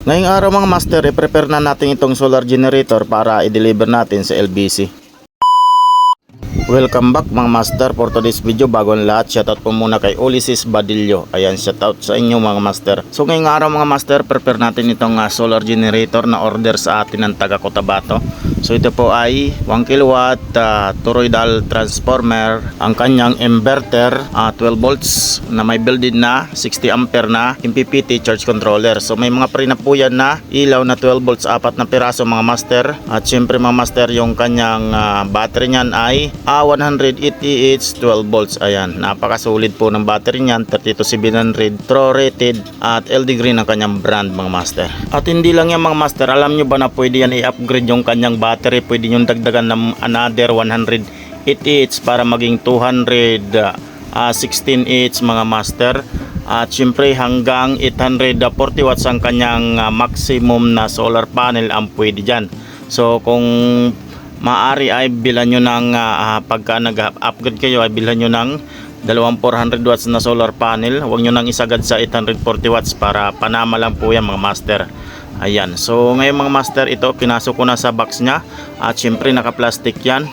Ngayong araw mga master, i-prepare na natin itong solar generator para i-deliver natin sa LBC. Welcome back mga master for today's video. Bago lahat shoutout po muna kay Ulysses Badillo. Ayan shoutout sa inyo mga master. So ngayong araw mga master prepare natin itong ah, solar generator na order sa atin ng taga Cotabato so ito po ay 1 kilowatt uh, toroidal transformer. Ang kanyang inverter ah, 12 volts na may built-in na 60 ampere na MPPT charge controller. So may mga pre na po yan na ilaw na 12 volts apat na piraso mga master. At syempre mga master yung kanyang ah, battery niyan ay ah, 180H 12 volts. Ayan napakasulit po ng battery niyan 32700 Pro rated at LD green ang kanyang brand mga master. At hindi lang yan mga master alam nyo ba na pwede yan i-upgrade yung kanyang battery pwede nyo dagdagan ng another 180H para maging 200 ah, 16H mga master. At syempre hanggang 840 watts ang kanyang ah, maximum na solar panel ang pwede dyan. So kung maaari ay bilan nyo ng ah, ah, pagka nag-upgrade kayo ay bilan nyo ng dalawang 400 watts na solar panel. Huwag nyo nang isagad sa 840 watts para panama lang po yan mga master. Ayan. So ngayon mga master ito pinasok ko na sa box nya at syempre naka plastic yan.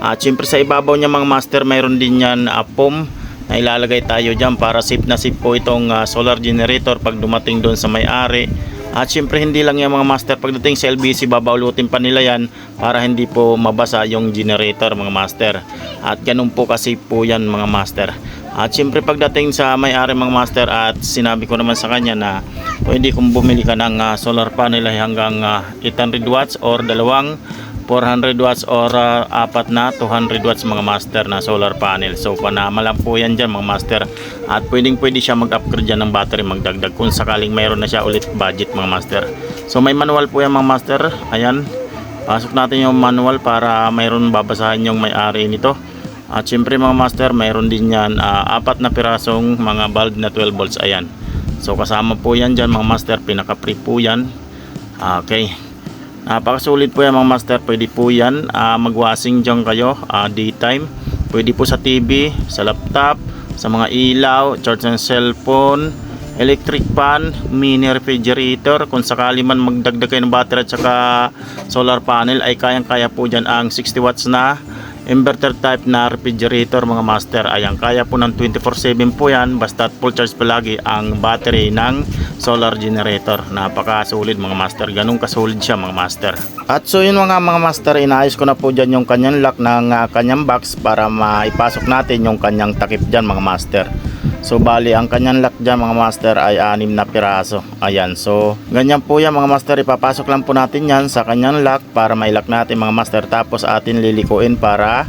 At syempre sa ibabaw niya mga master mayroon din yan uh, foam na ilalagay tayo dyan para safe na safe po itong ah, solar generator pag dumating doon sa may-ari at syempre hindi lang yung mga master. Pagdating sa LBC babaulutin pa nila yan para hindi po mabasa yung generator mga master. At ganun po kasi po yan mga master. At syempre pagdating sa may-ari mga master at sinabi ko naman sa kanya na pwede kung bumili ka ng ah, solar panel hanggang ah, 800 watts or dalawang 400 watts or uh, apat na 200 watts mga master na solar panel. So panama lang po yan dyan mga master. At pwedeng pwede siya mag-upgrade dyan ng battery magdagdag kung sakaling mayroon na siya ulit budget mga master. So may manual po yan mga master. Ayan. Pasok natin yung manual para mayroon babasahan yung may-ari nito. At syempre mga master mayroon din yan uh, apat na pirasong mga bulb na 12 volts. Ayan. So kasama po yan dyan mga master. Pinaka-free po yan. Okay. Napakasulit po yan mga master. Pwede po yan ah, mag-washing dyan kayo ah, daytime. Pwede po sa TV, sa laptop, sa mga ilaw, charge ng cellphone, electric fan, mini refrigerator. Kung sakali man magdagdag kayo ng battery at saka solar panel ay kayang-kaya po dyan ang 60 watts na inverter type na refrigerator mga master. Ayan kaya po ng 24/7 po yan basta full charge palagi ang battery ng solar generator. Napakasulit mga master. Ganun kasulit siya mga master. At so yun mga mga master inaayos ko na po dyan yung kanyang lock ng ah, kanyang box para maipasok natin yung kanyang takip dyan mga master So bali ang kanyang lock dyan mga master ay anim na piraso. Ayan so ganyan po yan mga master ipapasok lang po natin yan sa kanyang lock para mailock natin mga master tapos atin lilikuin para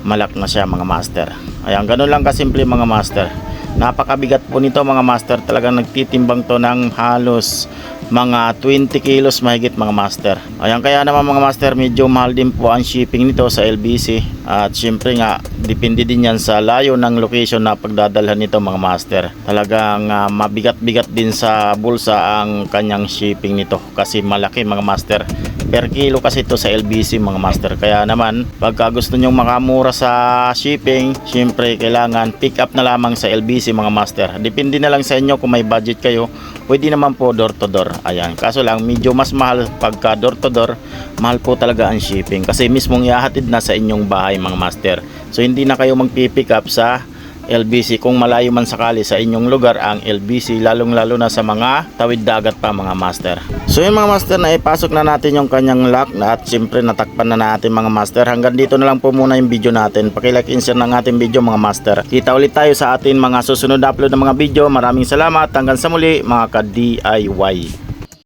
malak na siya mga master. Ayan ganun lang kasimple mga master. Napakabigat po nito mga master talagang nagtitimbang to ng halos mga 20 kilos mahigit mga master. Ayan kaya naman mga master medyo mahal din po ang shipping nito sa LBC at syempre nga depende din yan sa layo ng location na pagdadalhan nito mga master. Talagang ah, mabigat-bigat din sa bulsa ang kanyang shipping nito kasi malaki mga master. Per kilo kasi ito sa LBC mga master. Kaya naman pagka gusto nyong makamura sa shipping, syempre kailangan pick up na lamang sa LBC mga master. Depende na lang sa inyo kung may budget kayo. Pwede naman po door to door. Ayan. Kaso lang medyo mas mahal pagka door to door. Mahal po talaga ang shipping kasi mismong ihahatid na sa inyong bahay mga master. So hindi na kayo magpipick up sa LBC kung malayo man sakali sa inyong lugar ang LBC lalong lalo na sa mga tawid dagat pa mga master. So yung mga master na ipasok na natin yung kanyang lock na at syempre natakpan na natin mga master. Hanggang dito na lang po muna yung video natin. Pakilike insert ng ating video mga master. Kita ulit tayo sa ating mga susunod upload ng mga video. Maraming salamat. Hanggang sa muli mga ka-DIY.